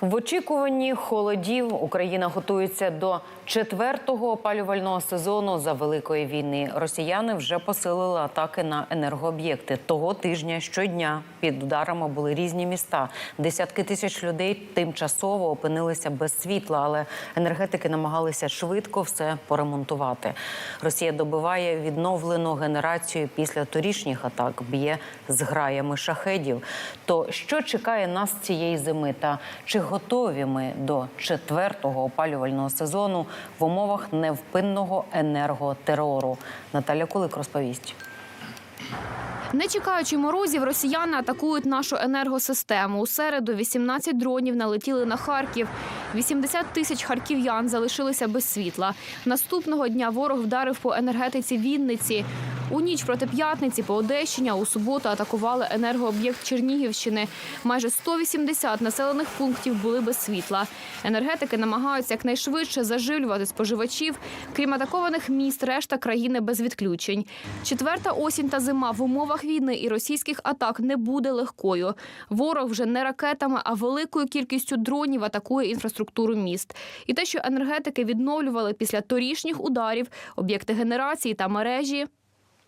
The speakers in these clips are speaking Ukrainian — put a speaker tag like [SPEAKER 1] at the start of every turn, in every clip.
[SPEAKER 1] В очікуванні холодів Україна готується до четвертого опалювального сезону за великої війни. Росіяни вже посилили атаки на енергооб'єкти. Того тижня щодня під ударами були різні міста. Десятки тисяч людей тимчасово опинилися без світла, але енергетики намагалися швидко все поремонтувати. Росія добиває відновлену генерацію після торішніх атак, б'є з граями шахедів. То що чекає нас цієї зими? Та чи готові ми до четвертого опалювального сезону в умовах невпинного енерготерору? Наталя Кулик розповість.
[SPEAKER 2] Не чекаючи морозів, росіяни атакують нашу енергосистему. У середу 18 дронів налетіли на Харків. 80 тисяч харків'ян залишилися без світла. Наступного дня ворог вдарив по енергетиці Вінниці. У ніч проти п'ятниці по Одещині, а у суботу атакували енергооб'єкт Чернігівщини. Майже 180 населених пунктів були без світла. Енергетики намагаються якнайшвидше заживлювати споживачів. Крім атакованих міст, решта країни без відключень. Четверта осінь та зима в умовах війни і російських атак не буде легкою. Ворог вже не ракетами, а великою кількістю дронів атакує інфраструктуру міст. І те, що енергетики відновлювали після торішніх ударів, об'єкти генерації та мережі.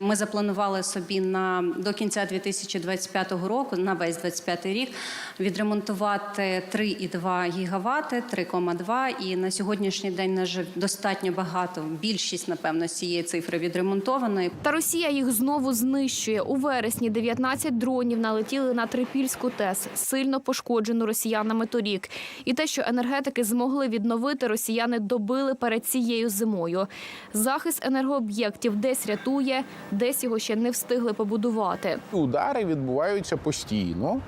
[SPEAKER 3] Ми запланували собі на до кінця 2025 року, на весь 25 рік, відремонтувати 3,2 гігавати, 3,2. І на сьогоднішній день на жаль, достатньо багато. Більшість, напевно, цієї цифри відремонтованої.
[SPEAKER 2] Та Росія їх знову знищує. У вересні 19 дронів налетіли на Трипільську ТЕС, сильно пошкоджену росіянами торік. І те, що енергетики змогли відновити, росіяни добили перед цією зимою. Захист енергооб'єктів десь рятує, десь його ще не встигли побудувати.
[SPEAKER 4] Удари відбуваються постійно.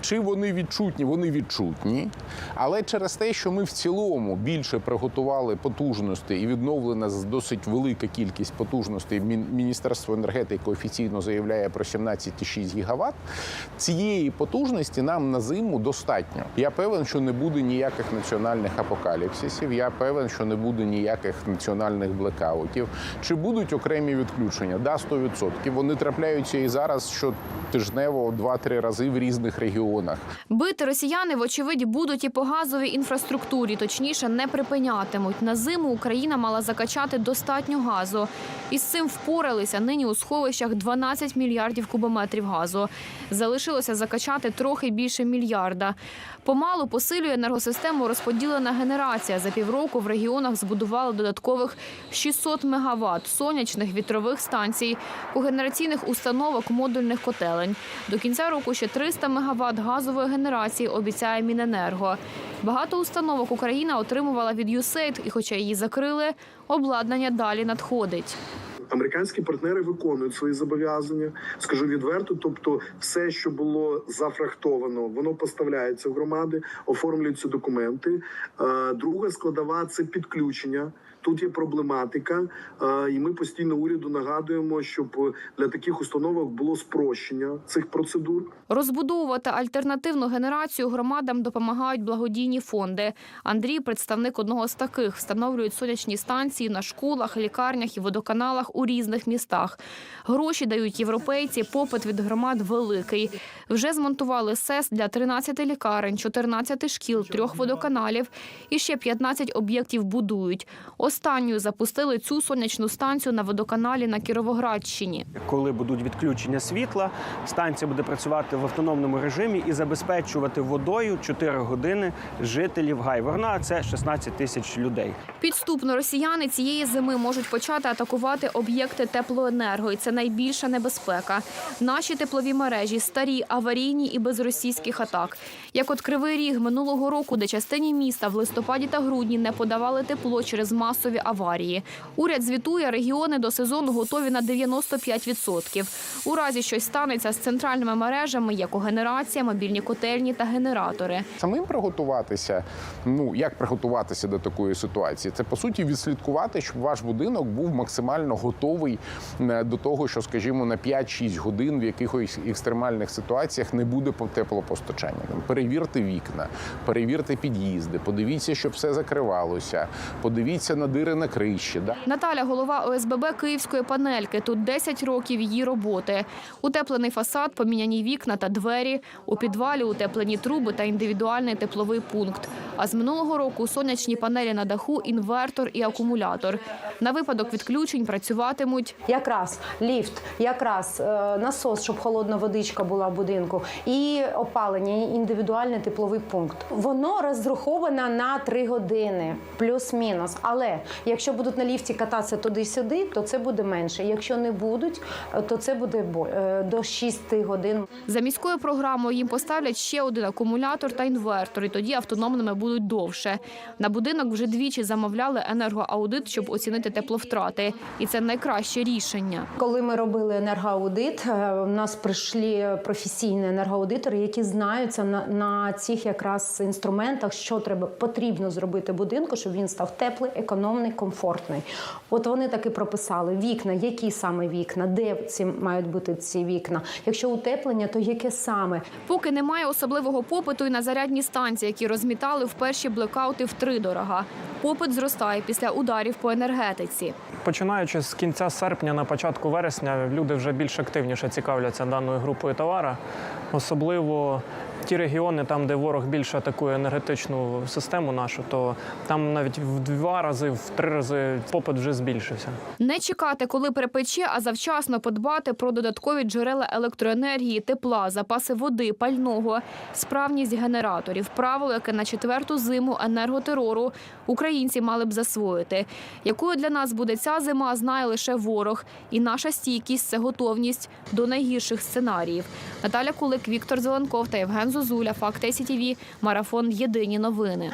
[SPEAKER 4] Чи вони відчутні? Вони відчутні. Але через те, що ми в цілому більше приготували потужностей і відновлена досить велика кількість потужностей. Міністерство енергетики офіційно заявляє про 17,6 гігават. Цієї потужності нам на зиму достатньо. Я певен, що не буде ніяких національних апокаліпсисів. Я певен, що не буде ніяких національних блекаутів. Чи будуть окремі відключення? Да, 100%. Вони трапляються і зараз щотижнево 2-3 рази в різних регіонах.
[SPEAKER 2] Бити росіяни, вочевидь, будуть і по газовій інфраструктурі, точніше, не припинятимуть. На зиму Україна мала закачати достатньо газу. І з цим впоралися нині у сховищах 12 мільярдів кубометрів газу. Залишилося закачати трохи більше мільярда. Помалу посилює енергосистему розподілена генерація. За півроку в регіонах збудували додаткових 600 мегаватт сонячних вітрових станцій, когенераційних установок, модульних котелень. До кінця року ще 300 мегаватт газової генерації обіцяє Міненерго. Багато установок Україна отримувала від USAID, і хоча її закрили, обладнання далі надходить.
[SPEAKER 5] Американські партнери виконують свої зобов'язання. Скажу відверто. Тобто, все, що було зафрахтовано, воно поставляється в громади, оформлюються документи. Е, Друга складова це підключення. Тут є проблематика, е, і ми постійно уряду нагадуємо, щоб для таких установок було спрощення цих процедур.
[SPEAKER 2] Розбудовувати альтернативну генерацію громадам допомагають благодійні фонди. Андрій, представник одного з таких, встановлюють сонячні станції на школах, лікарнях і водоканалах у різних містах. Гроші дають європейці, попит від громад великий. Вже змонтували СЕС для 13 лікарень, 14 шкіл, трьох водоканалів і ще 15 об'єктів будують. Останньою запустили цю сонячну станцію на водоканалі на Кіровоградщині.
[SPEAKER 6] Коли будуть відключення світла, станція буде працювати в автономному режимі і забезпечувати водою 4 години жителів Гайворна. Це 16 тисяч людей.
[SPEAKER 2] Підступно росіяни цієї зими можуть почати атакувати об'єкти теплоенерго, і це найбільша небезпека. Наші теплові мережі старі, аварійні і без російських атак. Як от Кривий Ріг минулого року, де частині міста в листопаді та грудні не подавали тепло через масові аварії. Уряд звітує, регіони до сезону готові на 95%. У разі щось станеться з центральними мережами, як когенерація, мобільні котельні та генератори.
[SPEAKER 4] Самим приготуватися. Ну як приготуватися до такої ситуації? Це по суті відслідкувати, щоб ваш будинок був максимально готовий до того, що, скажімо, на 5-6 годин в якихось екстремальних ситуаціях не буде по- теплопостачання. Перевірте вікна, перевірте під'їзди, подивіться, щоб все закривалося. Подивіться на дири на криші. Да?
[SPEAKER 2] Наталя голова ОСББ Київської панельки. Тут 10 років її роботи. Утеплений фасад, поміняні вікна та двері. У підвалі утеплені труби та індивідуальний тепловий пункт. А з минулого року сонячні панелі на даху, інвертор і акумулятор. На випадок відключень працюватимуть
[SPEAKER 7] Якраз ліфт, якраз е, насос, щоб холодна водичка була в будинку, і опалення, і індивідуальний тепловий пункт. Воно розраховано на 3 години, плюс-мінус. Але якщо будуть на ліфті кататися туди-сюди, то це буде менше. Якщо не будуть, е, то це буде е, до 6 годин.
[SPEAKER 2] За міською програмою їм поставлять ще один акумулятор та інвертор, і тоді автономними будуть довше. На будинок вже двічі замовляли енергоаудит, щоб оцінити тепловтрати, і це найкраще рішення.
[SPEAKER 7] Коли ми робили енергоаудит, е, у нас прийшли професійні енергоаудитори, які знаються на, на цих якраз інструментах, що треба потрібно зробити будинку, щоб він став теплий, економний, комфортний. От вони так і прописали вікна, які саме вікна, де ці мають бути ці вікна. Якщо утеплення, то яке саме?
[SPEAKER 2] Поки немає особливого попиту і на зарядні станції, які розмітали в перші блекаути втридорога. Попит зростає після ударів по енергетиці.
[SPEAKER 8] Починаючи з кінця серпня на початку вересня, люди вже більш активніше цікавляться даною групою товара, особливо ті регіони, там, де ворог більше атакує енергетичну систему нашу, то там навіть в два рази, в три рази попит вже збільшився.
[SPEAKER 2] Не чекати, коли припече, а завчасно подбати про додаткові джерела електроенергії, тепла, запаси води, пального, справність генераторів. Правило, яке на четверту зиму енерготерору українці мали б засвоїти. Якою для нас буде ця зима, знає лише ворог. І наша стійкість це готовність до найгірших сценаріїв. Наталя Кулик, Віктор Зеленков та Євген Зозуля. Факт СІТІВІ. Марафон. Єдині новини.